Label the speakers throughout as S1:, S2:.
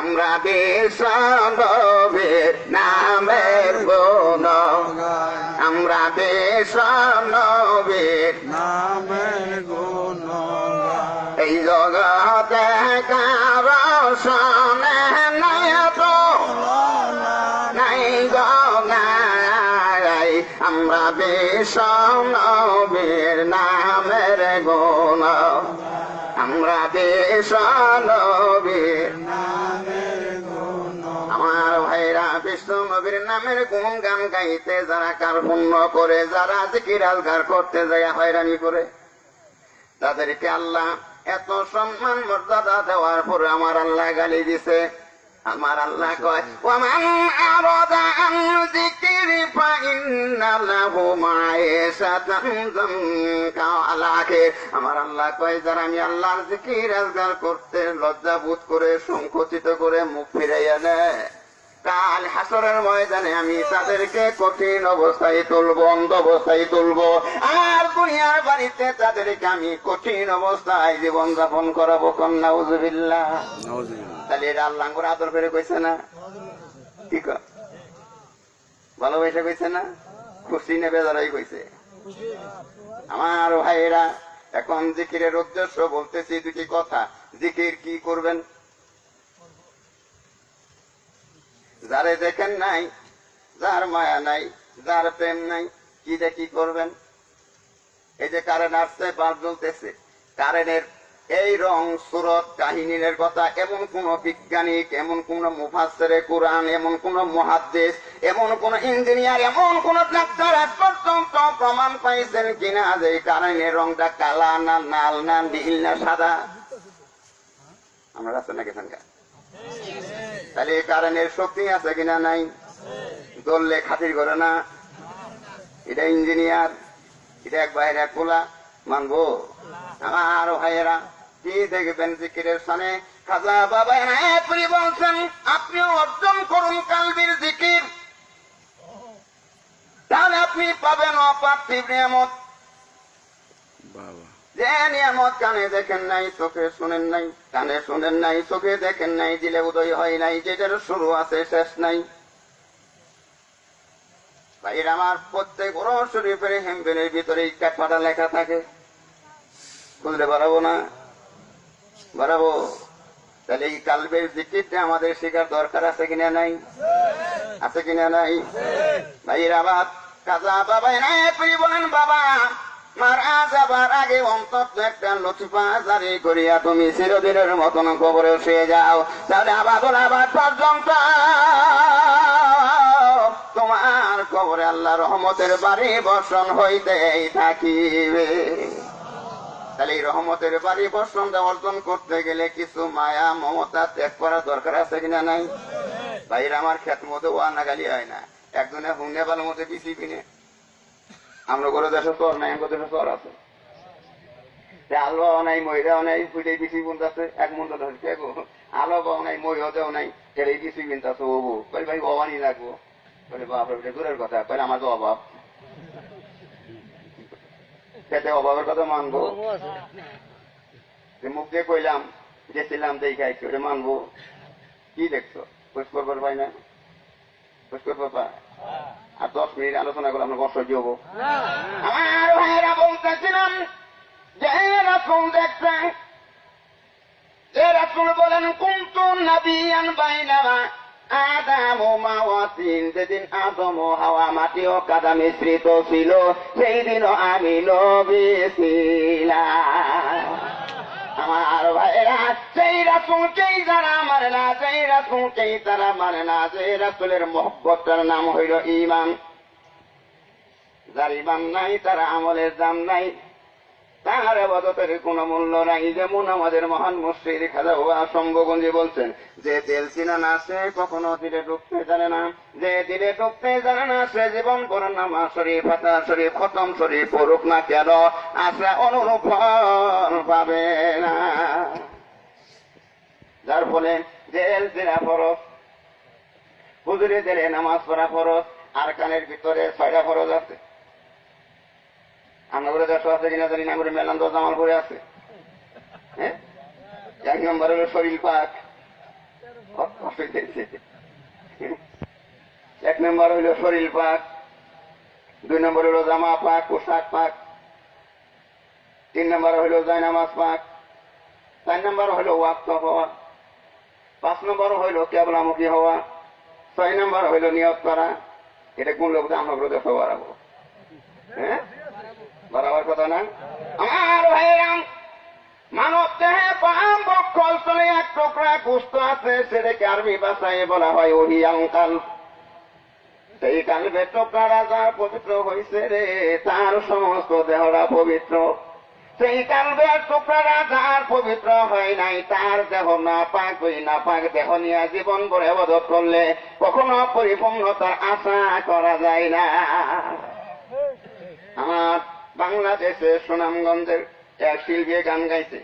S1: আমরা বিশ্বনবীর নামের গুণ। আমরা বিশ্বনবীর
S2: নামের গুণ।
S1: এই জগতে কারও সনে নাই তো নাই। গাই আমরা বিশ্বনবীর নামের গুণ। আমরা বিশ্বনবীর নবীর নামের কোন গান গাইতে যারা কার পুণ্য করে, যারা জিকির আজগার করতে যায় হয়রানি করে। তাদেরকে আল্লাহ এত সম্মান মর্যাদা দেওয়ার পরে আমার আল্লাহ গালি দিছে। আমার আল্লাহ কয় ওমান আমার আল্লাহ কয়, যারা আমি আল্লাহর জিকির আজগার করতে লজ্জা করে, সংকুচিত করে মুখ ফিরাইয়া নেয় কাল হাসরের ময়দানে আমি তাদেরকে কঠিন অবস্থায় তুলব অন্ধ অবস্থায় তুলব। আর দুনিয়ার বাড়িতে তাদেরকে আমি কঠিন অবস্থায় জীবন যাপন করাবো কন্যা উজুবিল্লা তাহলে এটা আল্লাহ করে আদর করে কইছে না? কি? ভালোবাসা কইছে না? খুশি নেবে যারাই কইছে? আমার ভাইয়েরা এখন জিকিরের উদ্দেশ্য বলতেছি দুটি কথা। জিকির কি করবেন? যারে দেখেন নাই, যার মায়া নাই, যার প্রেম নাই, কি দেখি করবেন? এই যে কারেন্ট আসছে বাস জ্বলতেছে। কারেন্টের এই রং, সুরত, কাহিনীর কথা, এমন কোন বিজ্ঞানিক, এমন কোন মুফাসেরে কোরআন, এমন কোন মহাদেশ এমন কোন ইঞ্জিনিয়ার, এমন কোন ডাক্তার আজ পর্যন্ত প্রমাণ পাইছেন কিনা যে এই কারেন্টের রংটা কালা না লাল না নীল না সাদা? আমরা আছে নাকি এখানকার তাহলে এই কারেন্টের শক্তি আছে কিনা নাই? দললে খাতির করে না। এটা ইঞ্জিনিয়ার, এটা এক বাইরে এক গোলা মানবো? আমার ভাইয়েরা, কি দেখবেন জিকিরের সানে খাজা বাবা এনায়তপুরি বলছেন আপনিও অর্জন করুন কালবির জিকির। তাহলে আপনি পাবেন অপার্থিব নিয়ামত।
S2: বাবা।
S1: যে নিয়ামত কানে দেখেন নাই চোখে শুনেন নাই কানে শুনেন নাই চোখে দেখেন নাই দিলে উদয় হয় নাই যেটার শুরু আছে শেষ নাই। ভাইয়ের আমার প্রত্যেক বড় শরীফের হেমবেনের ভিতরে কাঠপাটা লেখা থাকে। খুঁজলে বাড়াবো না? বাড়াবো? তাহলে এই কালবের জিকিরটা আমাদের শেখার দরকার আছে কিনা নাই? আছে কিনা নাই? ভাইয়ের আবার কাজা বাবা নাই বলেন বাবা। মারা যাবার আগে অন্তত একটা লতিফা জারি করিয়া তুমি চিরদিনের মতন কবরে শুয়ে যাও। তাহলে আবার আবার পর্যন্ত তোমার কবরে আল্লাহ রহমতের বাড়ি বর্ষণ হইতেই থাকিবে। তাহলে এই রহমতের বাড়ি বর্ষণটা অর্জন করতে গেলে কিছু মায়া, মমতা ত্যাগ করার দরকার আছে কিনা নাই? ভাইরা আমার খেত মতো ওয়া নাগালি হয় না। একজনে হুনে ভালো মতো পিছি কিনে আমরা করে দেশে চর নাই আমাদের দেশে চর আছে। আলো নাই নাই ফুটে এক ধরছে গো। আলো নাই নাই সেটা ও কই ভাই অবানি লাগবো বলে বাপরে বেটা দূরের কথা আমার তো অভাব। খেতে অভাবের কথা মানবো। মুখ দিয়ে কইলাম, গেছিলাম দেখাই ওটা মানবো। কি দেখছ? খোঁজ করবার পাই না। আর দশ মিনিট আলোচনা করে আমরা বসে যাব আমার ভাইয়েরা বলতেছিলাম যে রাসুল দেখছেন? যে রাসুল বলেন কুন্তু নাবিয়ান বাইনামা আদাম ও মাওয়াতিন। যেদিন আদম ও হাওয়া মাটি ও কাদা মিশ্রিত ছিল সেই দিনও আমি নবী ছিলাম। আমার ভাইরা সেই রাসুলকেই যারা মারে না, সেই রাসুলকেই তারা মানে না, সেই রাসুলের মহব্বতার নাম হইল ইমান যার ইমান নাই, তার আমলের দাম নাই তার আবাদতের কোন মূল্য নাই। যেমন আমাদের মহান মুশ্রির খাজা হুয়া শম্ভগঞ্জি বলছেন, যে তেল চিনা না, সে কখনো তীরে ডুবতে জানে না। যে তীরে ডুবতে জানে না, সে জীবন পর নামা শরীফ, ফাতা শরীফ, খতম শরীফ পড়ুক না কেন? আশা অনুরূপ পাবে না। যার ফলে জেল চিনা ফরস হুজুরে জেলে নামাজ পড়া ফরস আর কানের ভিতরে ছয়টা ফরজ আছে। আমরা করে আছে কিনা জানি না করে মেলান জামাল করে আছে। হ্যাঁ? এক নম্বর হলো শরীর পাক। এক নম্বর হইল শরীর পাক। দুই নম্বর হইল জামা পাক, পোশাক পাক। তিন নম্বর হইল জায়নামাজ পাক। চার নম্বর হইল ওয়াক্ত হওয়া। পাঁচ নম্বর হইল কেবলামুখী হওয়া। ছয় নম্বর হইল নিয়ত করা। এটা কোন লোক আমরা দেশে বাড়াবো? হ্যাঁ? বাড়াবার কথা না? আমার ভাইরাম, মানব দেহে পাম বক্ষল তলে এক টুকরা কুস্ত আছে, সেটাকে আরবি ভাষায় বলা হয় ওহি অঙ্কাল সেই কালবে টুকরা যার পবিত্র হয়েছে রে, তার সমস্ত দেহরা পবিত্র। সেই কালবের টুকরা যার পবিত্র হয় নাই, তার দেহ না পাক, ওই না পাক দেহ নিয়ে জীবন করে অবদত করলে কখনো পরিপূর্ণতার আশা করা যায় না। আমার বাংলাদেশে সুনামগঞ্জের এক শিল্পী গান গাইছে।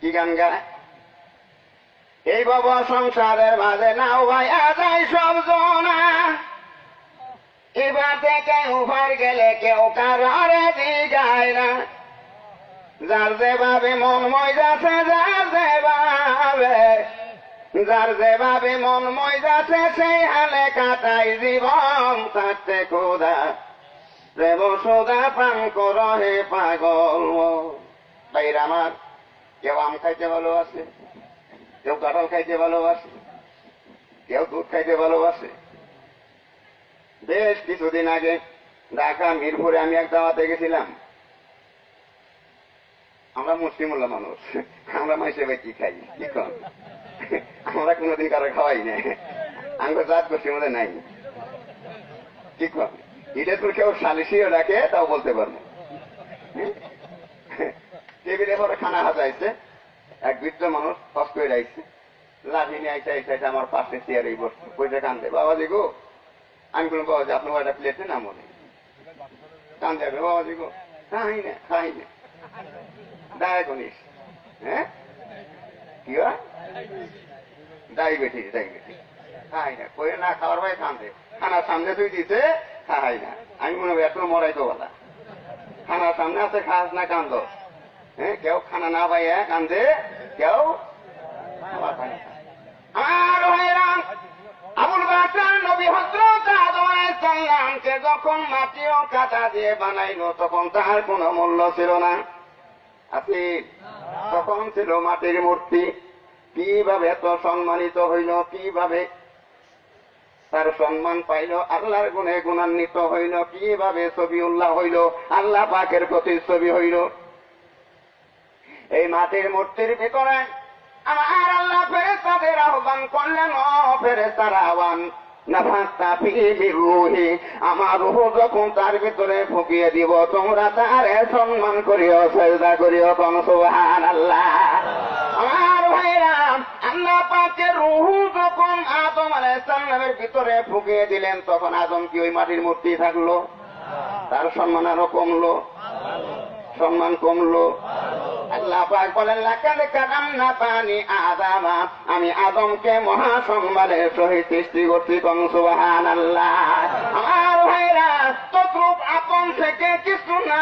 S1: কি গান গায়? এই বাবা সংসারের মাঝে নাও ভাই আজাই সব জনা। এবার থেকে উভার গেলে কেউ কারারে দিগায় না। যার যেভাবে মন ময়দাছে যার যেভাবে যার যেভাবে মন ময়দাছে সেই হালে কাটাই জীবন থাকতে কোদা প্রেম সোদা পান কর পাগল। বাইরে আমার, কেউ আম খাইতে ভালোবাসে, কেউ কাঁঠাল খাইতে ভালোবাসে, কেউ দুধ খাইতে ভালোবাসে। বেশ কিছুদিন আগে ঢাকা, মিরপুরে আমি এক দাওয়াতে গেছিলাম। আমরা মুসলিমুল্লাহ মানুষ, আমরা মাইসে ভাই কি খাই, কি কম আমরা কোনোদিন কারও খাওয়াই না আমরা জাত গোষ্ঠীর মধ্যে নাই। কি কম তো কেউ সালিশিও ডাকে, তাও বলতে পারব। টেবিলে পরে খানা হাজাইছে, এক বৃদ্ধ মানুষ কষ্ট করে আইছে। লাঠি নিয়ে আইসা আইসা আইসা আমার পাশে চেয়ারে বসছে। পয়সা কান্দে বাবা গো, আমি বললাম বাবাজি, আপনার একটা প্লেটে না মনে? কান্দে আসবে বাবা গো, খাই না খাই না ডায়াগনিস হ্যাঁ? কি হয়? ডায়াবেটিস ডায়াবেটিস খাই না। কই না খাওয়ার ভাই কান্দে। খানা সামনে তুই দিতে খাই না। আমি মনে হয় এত মরাই তো বলা। খানা সামনে আছে খাস না কান্দ। হ্যাঁ কেউ খানা না পাইয়া কান্দে কেউ খাবার পায় না। আমার ভাইরাম আবুল বাচ্চার নবী হজরত আদম আলাইসাল্লামকে যখন মাটি ও কাটা দিয়ে বানাইলো তখন তার কোনো মূল্য ছিল না। আপনি তখন ছিল মাটির মূর্তি। কীভাবে এত সম্মানিত হইল কীভাবে তার সম্মান পাইল, আল্লাহর গুণে গুণান্বিত হইল, কীভাবে ছবি উল্লাহ হইল, আল্লাহ পাকের প্রতি ছবি হইল। এই মাটির মূর্তির ভিতরে আমার আল্লাহ ফেরেস্তাদের আহ্বান করলেন, ও ফেরেস্তার আহ্বান আমার রুহ যখন তার ভিতরে ফুকিয়ে দিব, তোমরা তার সম্মান করিও, সেজদা করিও, কোন সুবহান আল্লাহ আল্লাহ পাকের রুহু যখন আদম আলাইসাল্লামের ভিতরে ফুকিয়ে দিলেন, তখন আদম কি ওই মাটির মূর্তি থাকল? তার সম্মান আরও কমলো। সম্মান কমলো। আল্লাহ বলেন আমি আদমকে মহা সম্মানের সহিত সৃষ্টি করছি আমার ভাইরা আপন থেকে কিছু না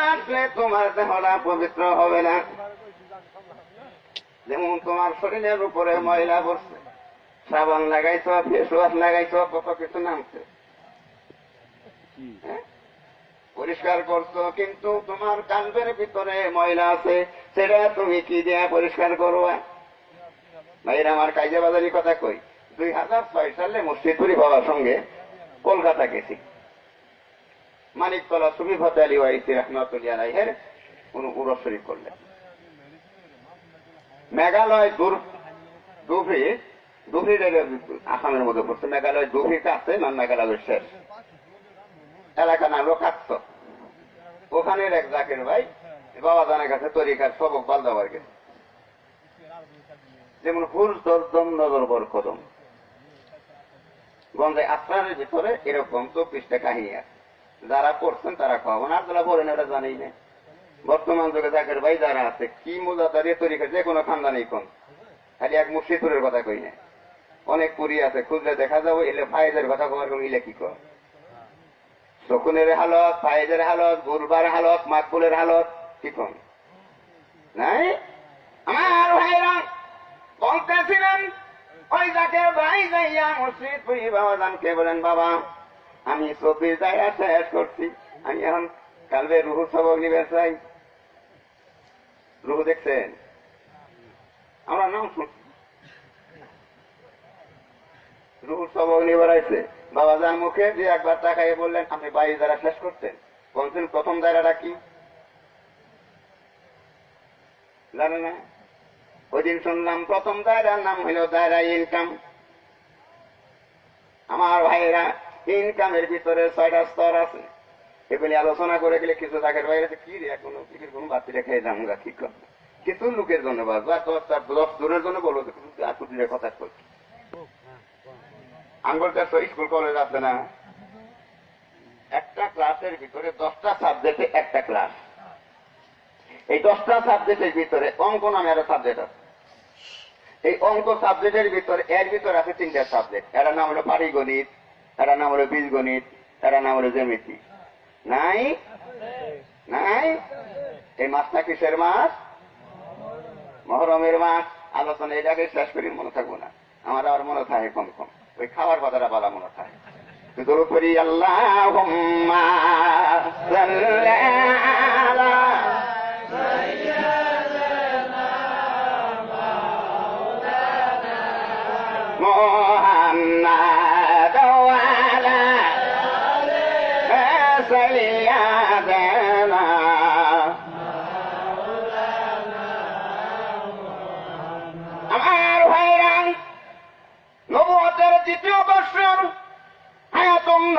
S1: তোমার দেহটা পবিত্র হবে না। যেমন তোমার শরীরের উপরে ময়লা পড়ছে সাবান লাগাইছ ফেস ওয়াশ লাগাইছ কত কিছু নামছে। হ্যাঁ? পরিষ্কার করছ কিন্তু তোমার কালবের ভিতরে ময়লা আছে সেটা তুমি কি দিয়ে পরিষ্কার করবা? ভাইরা আমার কাইজা বাজারি কথা কই দুই হাজার ছয় সালে মুর্শিদপুরি বাবার সঙ্গে কলকাতা গেছি। মানিকতলা সুমি ফতে আলী ওয়াইসি রহমতুল্লাহ রাইহের কোন উরস শরীফ করলেন। মেঘালয় দূর দুফি দুফির আসামের মধ্যে পড়ছে। মেঘালয় শেষ। এলাকা লোকাত্ম ওখানের এক জাকের ভাই বাবা তরিকার সবক গেছে। যেমন ফুল দরদম নজর, বর, কদম। গঞ্জে আশ্রানের ভিতরে এরকম চব্বিশটা কাহিনী আছে। যারা পড়ছেন তারা খাওয়াবেন আর যারা পড়েন, ওরা জানেই না। বর্তমান যুগে জাকের ভাই যারা আছে, কি মোজাদারি তরিকা যে কোনো খানদানেই কোন খালি এক মুর্শিদপুরের কথা কই না। অনেক পুরী আছে, খুঁজলে দেখা যাব, এলে ফাইজের কথা কবার কোন ইলে কি কর শকুনের হালত ফাইজের হালত, গুরবার হালত, মাকবুলের হালত, কি কম? নাই? আমার ভাইরা বলতেছিলেন, ওই ডাকে ভাই যাইয়া মসজিদ পুরি বাবা দানকে বলেন, বাবা, আমি চব্বিশ জায়গা শেষ করছি। আমি এখন কালবে রুহু সবক নিবে চাই। রুহু দেখছেন? আমরা নাম শুনছি রুহুর সবক নিয়ে বেড়াইছে। বাবা যান মুখে যে একবার তাকাইয়ে বললেন, আপনি বাইশ দ্বারা শেষ করতেন, বলছেন প্রথম দায়রাটা কি? জানে না। ওই দিন শুনলাম, প্রথম দায়রার নাম হইল দায়রা ইনকাম। আমার ভাইয়েরা, ইনকামের ভিতরে ছয়টা স্তর আছে। এগুলি আলোচনা করে গেলে কিছু থাকের বাইরে কি রে, এখনও কিছু কোনো বাতি রেখে যাব গা কি করব কিছু লোকের জন্য বাস, বা দশ তার দশ দূরের জন্য বলো আকুতির কথা করছি আঙ্গুলটা তো স্কুল কলেজ আছে না। একটা ক্লাসের ভিতরে দশটা সাবজেক্টে একটা ক্লাস এই দশটা সাবজেক্টের ভিতরে অঙ্ক নামে একটা সাবজেক্ট আছে। এই অঙ্ক সাবজেক্টের ভিতরে, এর ভিতরে আছে তিনটা সাবজেক্ট এর নাম হলো পারিগণিত এর নাম হলো বীজগণিত এর নাম হলো জ্যামিতি। নাই? নাই? এই মাসটা কিসের মাছ? মহরমের মাছ। আলোচনা এটাকে শেষ করি, মনে থাকব না। আমার আর মনে থাকে কম কম। ওই খাওয়ার কথাটা বলা মনে থাকে। করি আল্লাহ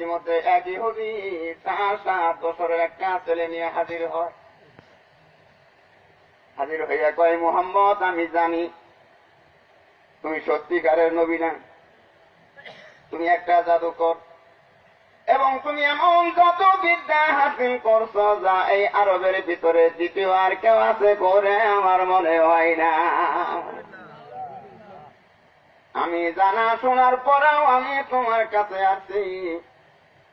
S1: ইতিমধ্যে এক ইহুদি চার সাত বছরের একটা ছেলে নিয়ে হাজির হয়। হাজির হইয়া কয়, মোহাম্মদ, আমি জানি তুমি সত্যিকারের নবী না। তুমি একটা জাদুকর। এবং তুমি এমন যত বিদ্যা হাসিল করছ যা এই আরবের ভিতরে দ্বিতীয় আর কেউ আছে করে আমার মনে হয় না। আমি জানা শোনার পরেও আমি তোমার কাছে আছি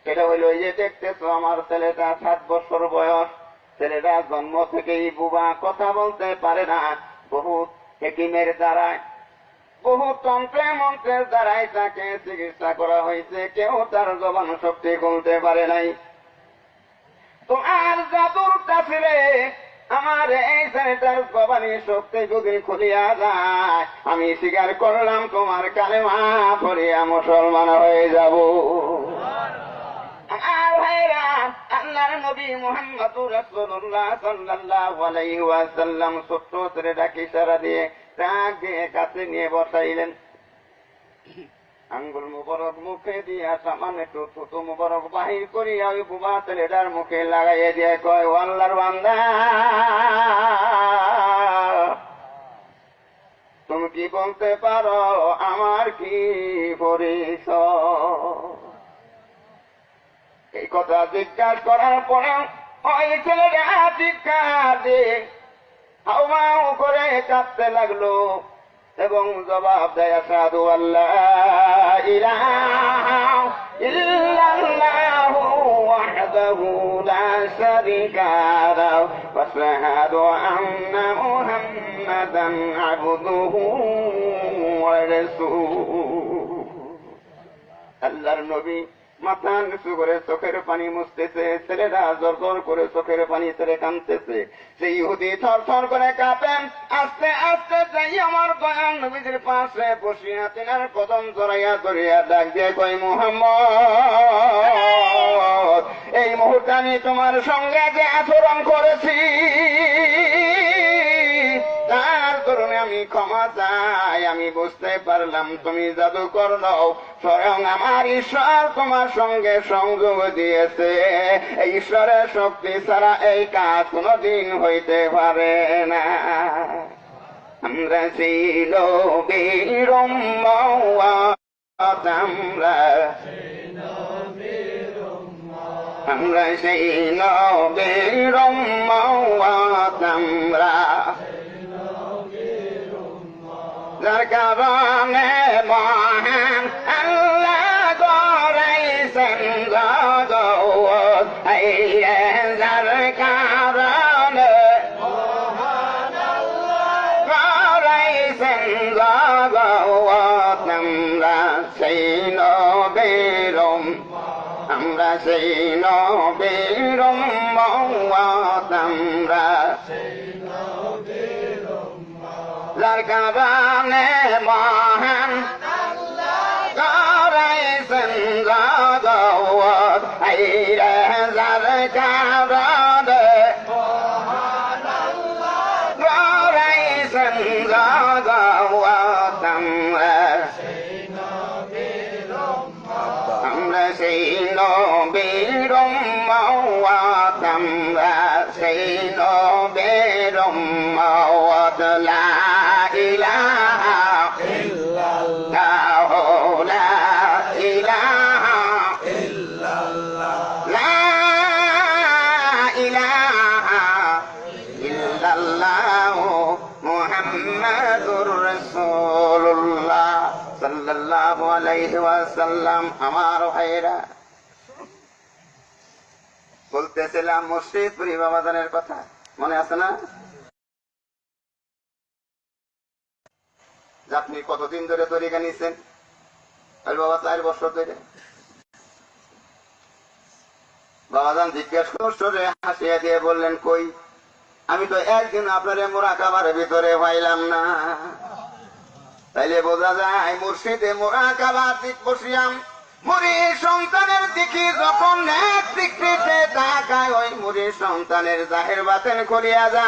S1: সেটা হইল এই যে দেখতেছো, আমার ছেলেটা সাত বছর বয়স। ছেলেটা জন্ম থেকেই বুবা কথা বলতে পারে না। বহুত হেকিমের দ্বারায় বহু তন্ত্রে মন্ত্রের দ্বারাই তাকে চিকিৎসা করা হয়েছে। কেউ তার জবান শক্তি খুলতে পারে নাই। তোমার জাদুর কাছে আমার এই ছেলেটার জবানি শক্তি যদি খুলিয়া যায়। আমি স্বীকার করলাম, তোমার কালেমা পড়িয়া মুসলমান হয়ে যাব। ভাইরা দিয়ে কাছে নিয়ে আঙ্গুল মুবারক মুখে দিয়া সামান্য একটু থুতু মুবারক বাহির করিয়া ওই বুবা ছেলেটার মুখে লাগাইয়া দিয়ে কয় আল্লাহর বান্দা তুমি কি বলতে পারো, আমার কি পরিচয়? এই কথা জিজ্ঞাসা করার পরে ওই ছেলেটা চিৎকার দিয়ে হাউমাউ করে কাঁদতে লাগল এবং জবাব দেয় সাধু আল্লাহ আল্লাহর নবী মাথা নিচু করে চোখের পানি মুছতেছে, ছেলেরা জোর জোর করে চোখের পানি ছেড়ে কাঁদতেছে। সেই ইহুদি থর থর করে কাঁপেন আস্তে আস্তে যাই আমার দয়াল নবীদের পাশে বসিয়া তিনার কদম জড়াইয়া ধরিয়া ডাক দিয়ে কই মোহাম্মদ, এই মুহূর্তে আমি তোমার সঙ্গে যে আচরণ করেছি তার কারণে আমি ক্ষমা চাই, আমি বুঝতে পারলাম তুমি জাদুকর নও, স্বয়ং আমার ঈশ্বর তোমার সঙ্গে সংযোগ দিয়েছে। ঈশ্বরের শক্তি ছাড়া এই কাজ কোনোদিন হইতে পারে না। আমরা ছিল বীরম আমরা আমরা সেই নবীর উম্মত আমরা যার কারণে মহান আল্লাহ করাইছেন জগৎ এই রে যার কারণে করাইছেন জগৎ আমরা সেই নবীরম আমরা সেই নবীরম মওয়াত আমরা যার কারণে মহান করাইছেন জগৎ এই রে যার কারণে করাইছেন জগৎ আমরা আমরা সেই নবীর মাওয়াত আমরা সেই নবীর মাওয়াত লা বলতেছিলাম মুর্শিদ পুরি কথা। মনে আছে না? আপনি কতদিন ধরে তরিকা নিছেন? আরে বাবা চার বছর ধরে। বাবাজান জিজ্ঞেস করে হাসিয়া দিয়ে বললেন, কই? আমি তো একদিন আপনার মোরাকাবার ভিতরে পাইলাম না। তাইলে বোঝা যায় মুর্শিদে মোরাকাবার দিক বসিয়াম। মুড়ি সন্তানের দিকে যখন এক তাকায় ওই মুড়ি সন্তানের জাহের বাতেন করিয়া যায়।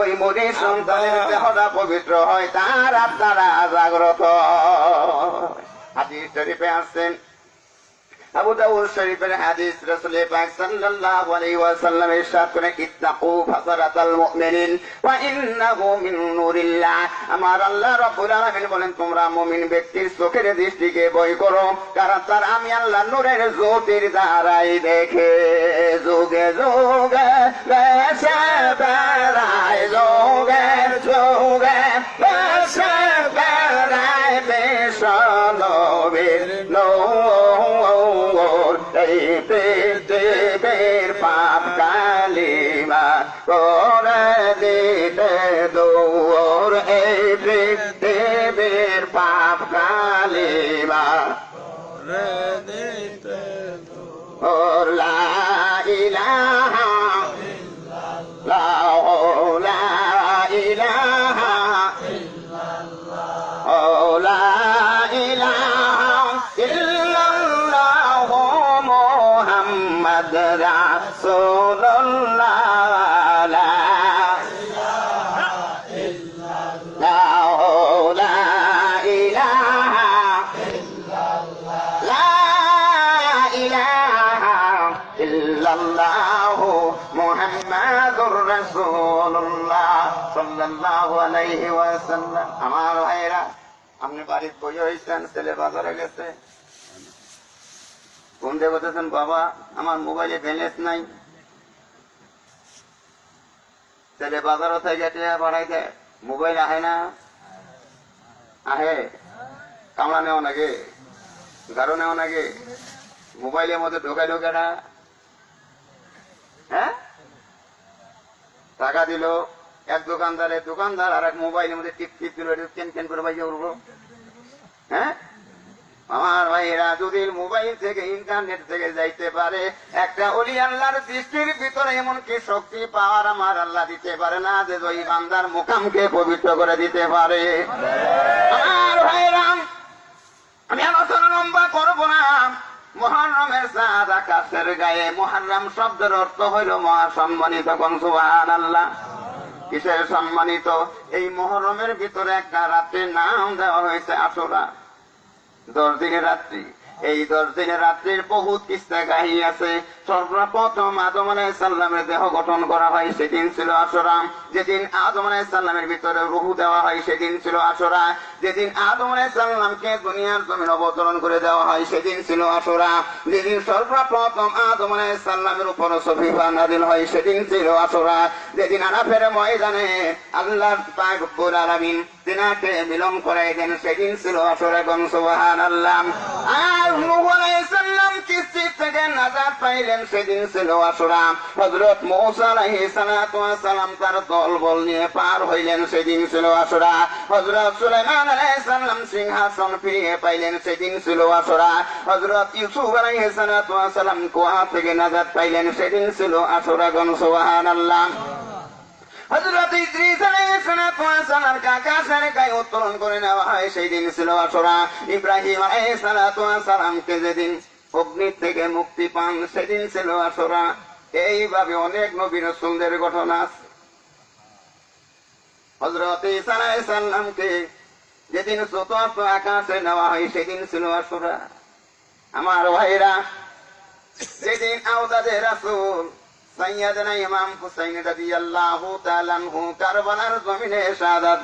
S1: ওই মুড়ি সন্তানের দেহটা পবিত্র হয় তার আত্মারা জাগ্রত। হাদিস শরীফে আসছেন আবু দাউদ শরীফের হাদিস রাসূল পাক সাল্লাল্লাহু আলাইহি ওয়াসাল্লাম ইরশাদ করেন, ইত্তাকু ফাসারাতাল মুমিনিন ওয়া ইন্নাহু মিন নূরিল্লাহ। আমার আল্লাহ রাব্বুল আলামিন বলেন, তোমরা মুমিন ব্যক্তির চোখের দৃষ্টিকে বই করো, কারণ তার আমি আল্লাহ নূরের জ্যোতির দ্বারাই দেখে, যুগে যুগে বেশে বেড়ায়, যুগে যুগে বেশে বেড়ায় বেশনবীর নৌর। পৃথিবীর পাপ কালিমা করে দিতে দৌর। আমার ভাইরা আপনি বাড়ির বই হয়েছেন ছেলে বাজারে গেছে। ফোন দিয়ে বলতেছেন, বাবা, আমার মোবাইলে ব্যালেন্স নাই। ছেলে বাড়াইতে মোবাইল আহে না। আহে কামড়া নেওয়া নাকি গাঢ় নেওয়া নাকি মোবাইলের মধ্যে ঢোকাই ঢোকে না। হ্যাঁ? টাকা দিল এক দোকানদারে দোকানদার, আর এক মোবাইলের মধ্যে টিপ টিপ দিল কেন করে বাইকে উঠবো হ্যাঁ? আমার ভাইরা যদি মোবাইল থেকে, ইন্টারনেট থেকে যাইতে পারে, একটা অলি আল্লাহর দৃষ্টির ভিতরে এমন কি শক্তি, পাওয়ার আমার আল্লাহ দিতে পারে না, যে ওই বান্দার মুকামকে পবিত্র করে দিতে পারে। আমার ভাইরাম আমি আলোচনা লম্বা করব না। মহারমের চাঁদ আকাশের গায়ে, মহারাম শব্দের অর্থ হইল মহা সম্মানিত কোন সুবাহ আল্লাহ কিসের সম্মানিত? এই মহরমের ভিতরে একটা রাত্রির নাম দেওয়া হয়েছে আসরা দশ দিনের রাত্রি। এই দশ দিনের রাত্রির বহুত কিস্তা কাহিনী আছে। সর্বপ্রথম আদম আলাই সাল্লামের দেহ গঠন করা হয় সেদিন ছিল আসরা যেদিন আদম আলাই সাল্লামের ভিতরে রুহু দেওয়া হয় সেদিন ছিল আসরা যেদিন আদম আলাই সাল্লামকে দুনিয়ার জমিন অবতরণ করে দেওয়া হয় সেদিন ছিল আসরা যেদিন সর্বপ্রথম আদম আলাই সাল্লামের উপর সফিফা নাদিল হয় সেদিন ছিল আসরা যেদিন আরাফের ময়দানে আল্লাহ পাক আলামিন তিনাকে মিলন করাই দেন সেদিন ছিল আসরে গন সুবহানাল্লাহ। আর নূহ আলাইহিস সালাম কিস্তি থেকে নাজাত পাইলেন সেদিন ছিল আসরা হযরত মূসা ওয়াস সালাম তার নিয়ে পার হইলেন সেদিন ছিল আসরা। হযরত সুলাইমান সালাম সিংহাসন ফিরিয়ে পাইলেন সেদিন ছিল আসরা। হযরত ইউসুফ ওয়াস সালাম কুয়া থেকে নাজাত পাইলেন সেদিন ছিল আসরা গন সুবহানাল্লাহ। হযরত ইদ্রিস আলাইহিস সালাম কাকা সারকায় উত্তোলন করে নেওয়া হয় সেই দিন ছিল আসরা। ইব্রাহিম আলাইহিস ওয়াস সালামকে যেদিন অগ্নি থেকে মুক্তি পান সেদিন ছিল আসরা। এইভাবে অনেক নবীন সুন্দর ঘটনা আছে। হজরত ইসালামকে যেদিন চতুর্থ আকাশে নেওয়া হয়, সেদিন ছিল আসরা। আমার ভাইরা, যেদিন আওদাদের রাসূল ইমাম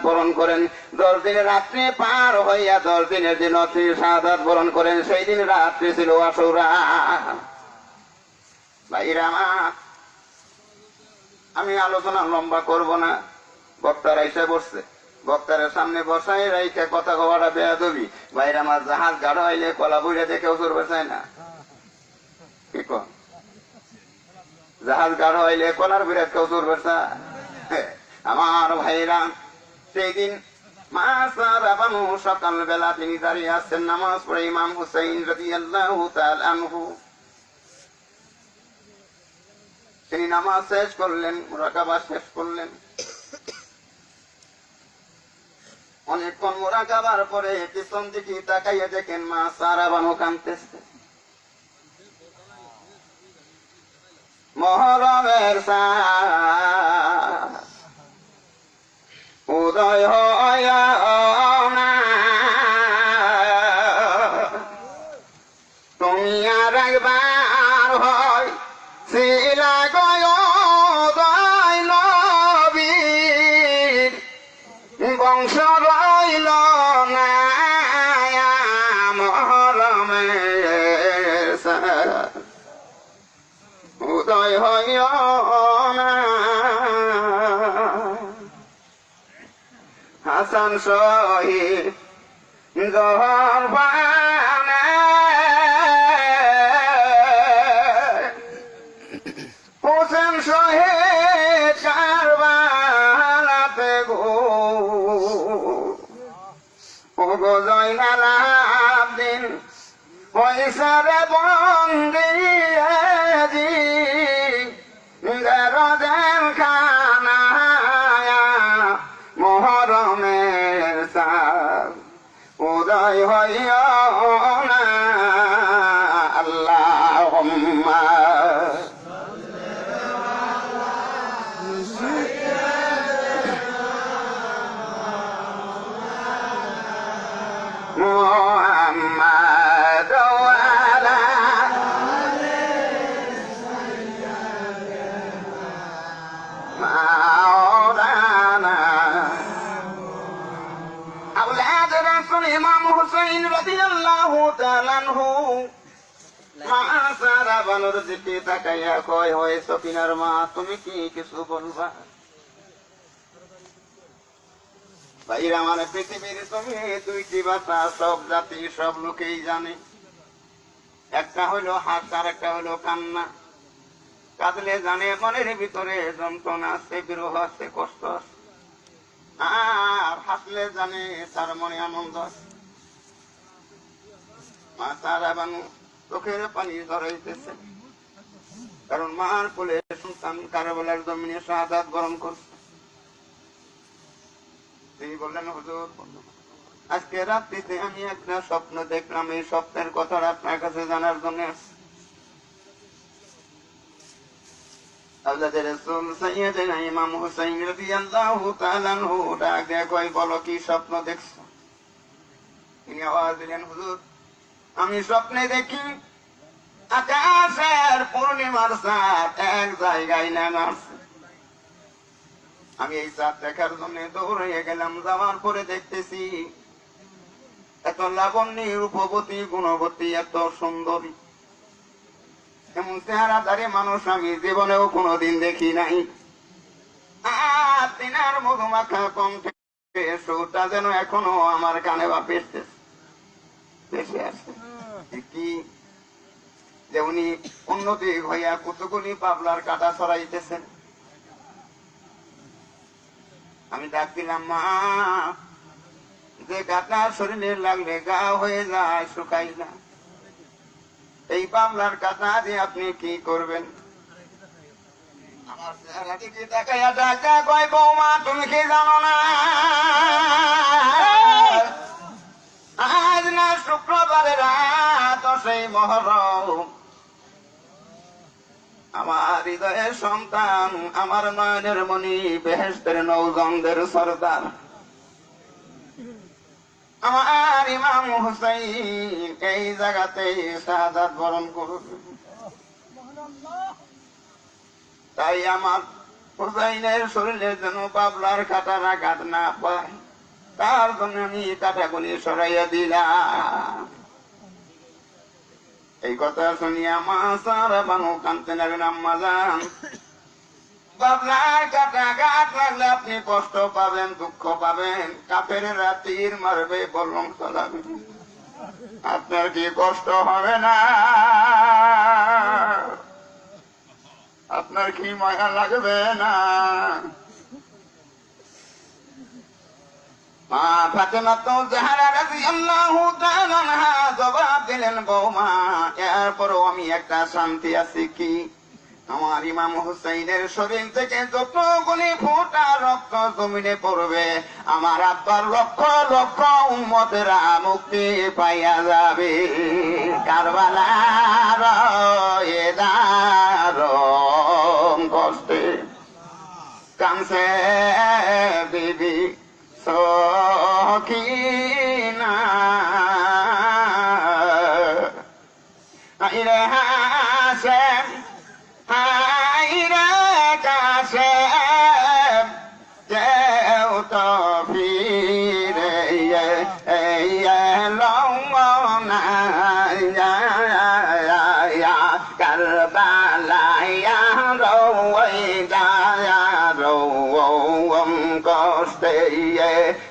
S1: বরণ করেন। দশ রাত্রি পার দশ দিনের বরণ করেন। সেই দিন রাত্রি ভাইরা আমি আলোচনা লম্বা করব না। বক্তারা এসে বসছে। বক্তারের সামনে বসাই রাইখে কথা কওয়াটা বেয়াদবি। বাইরে আমার জাহাজ গাঢ় হইলে কলা বুড়ে দেখেও চলবে চায় না। কি কন? জাহাজ গাঢ় হইলে কলার বিরাট কেউ চলবে চায়? আমার ভাইরা সেই দিন সকাল বেলা তিনি দাঁড়িয়ে নামাজ পড়ে ইমাম হুসাইন রাদিয়াল্লাহু তাআলা আনহু। তিনি নামাজ শেষ করলেন, মুরাকাবা শেষ করলেন। অনেকক্ষণ মোরাকাবার পরে পিছন দিকে তাকাইয়া দেখেন মা সারা বানু কানতেছে মহরমের উদয় হয় হইল না হাসান শহীদ জহর হোসেন শহীদ কারবালাতে গো। ও গো জয়নাল আবদিন, পয়সারে বন্দি محمد وعلى مولانا أولاد رسول إمام حسين رضي الله تعالى عنه মা সারা বানর দিকে তাকাইয়া কয় হয় সফিনার মা তুমি কি কিছু বলবা লোকেই জানে। একটা আর একটা কান্না। কাঁদলে জানে মনের ভিতরে যন্ত্রণা আছে বিরহ আছে কষ্ট। আছে আর হাসলে জানে তার মনে আনন্দ। আছে মা তারা বানু, চোখের পানি ধরাইতেছে কারণ মার কোলে সন্তান, কারবালার জমিনে শাহাদাত গরম করছে। আজকে রাত্রিতে আমি একটা স্বপ্ন দেখলাম। এই স্বপ্নের কথাটা আপনার কাছে জানার জন্য। আওয়াজ দিলেন, হুজুর, আমি স্বপ্নে দেখি আকাশের পূর্ণিমার চাঁদ এক জায়গায় নেমে আসছে আমি এই চাঁদ দেখার জন্য দৌড়ে গেলাম, যাওয়ার পরে দেখতেছি এত লাবণ্যী রূপবতী গুণবতী, এত সুন্দরী। এমন চেহারাদারি মানুষ আমি জীবনেও কোনোদিন দেখি নাই। আর মধুমাখা কণ্ঠে যেন এখনও আমার কানে বা আসছে কি? যে উনি উন্নতি হইয়া কতগুলি পাবলার কাটা ছড়াইতেছেন। আমি ডাক দিলাম মা যে কাটা শরীরে লাগলে গা হয়ে যায় শুকাই না। এই পাবলার কাটা দিয়ে আপনি কি করবেন? আমার চেহারা দিকে তাকাইয়া ডাকা কয় বৌমা, তুমি কি জানো না? আজ না শুক্রবারের রাত, সেই মহরম। আমার হৃদয়ের সন্তান, আমার নয়নের মণি বেহেস্তের নৌজনদের সর্দার। আমার ইমাম হুসাইন এই জায়গাতে শাহাদাত বরণ করবে। তাই আমার হুসাইনের শরীরে যেন বাবলার কাটার আঘাত না পায়, তার জন্য আমি কাটাগুলি সরাইয়া দিলাম। এই কথা শুনিয়া মা সারা বানু কানতে লাগলেন, আম্মা আপনি কষ্ট পাবেন, দুঃখ পাবেন। কাপের রাতির মারবে বললম চালাবে আপনার কি কষ্ট হবে না? আপনার কি মায়া লাগবে না? মা ফাতেমা তো জাহারা তাআলা জবাব দিলেন, বৌমা, এরপরও আমি একটা শান্তি আছি কি? আমার ইমাম হুসাইনের শরীর থেকে যতগুলি ফোঁটা রক্ত জমিনে পড়বে, আমার আব্বার লক্ষ লক্ষ উম্মতেরা মুক্তি পাইয়া যাবে। কারবালার এদার কষ্টে কানসে বিবি। Oh.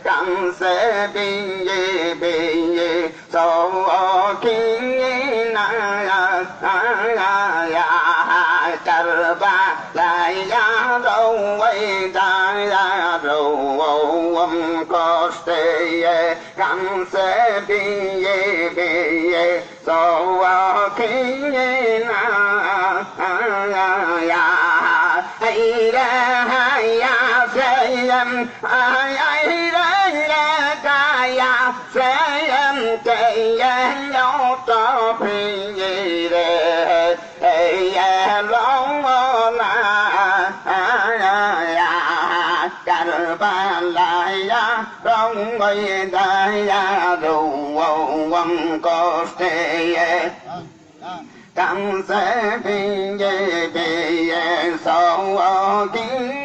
S1: ye sẽ bị gì bị gì sau khi kinh ye na ya na ya ya char ba la ya đâu vậy ta ya đâu om có se ye sẽ bị gì bị gì sau khi kinh ye na ya ya hay ra em, ai ai đấy là cài à? sẽ em chạy nhau cho phi gì để lóng là à, à, cành ba lại trong người đại đủ quăng có thể cảm sẽ phi gì bị sầu kính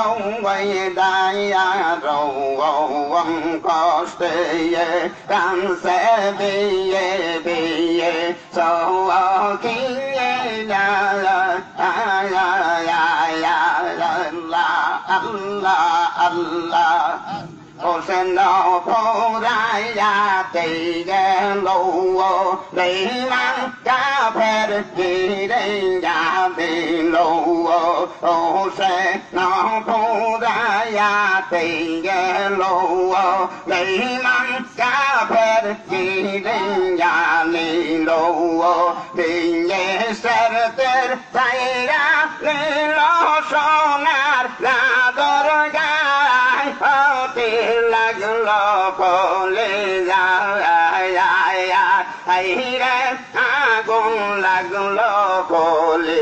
S1: rong quay đại ya rong vong coste ye can se bi ye bi ye so ki ye la la ô sen đô khô ra ya tỳ đe lô ô. Lì mang cá phê đi kỳ đê ya tỳ lô ô. Ô sen đô khô ra ya tỳ đe lô ô. Lì mang cá phê đi kỳ đê ya lì lô ô. Tình nhé sen tê tay ra lì lô so na la đô ra সকলে যাই রে আগুন লাগল কলে।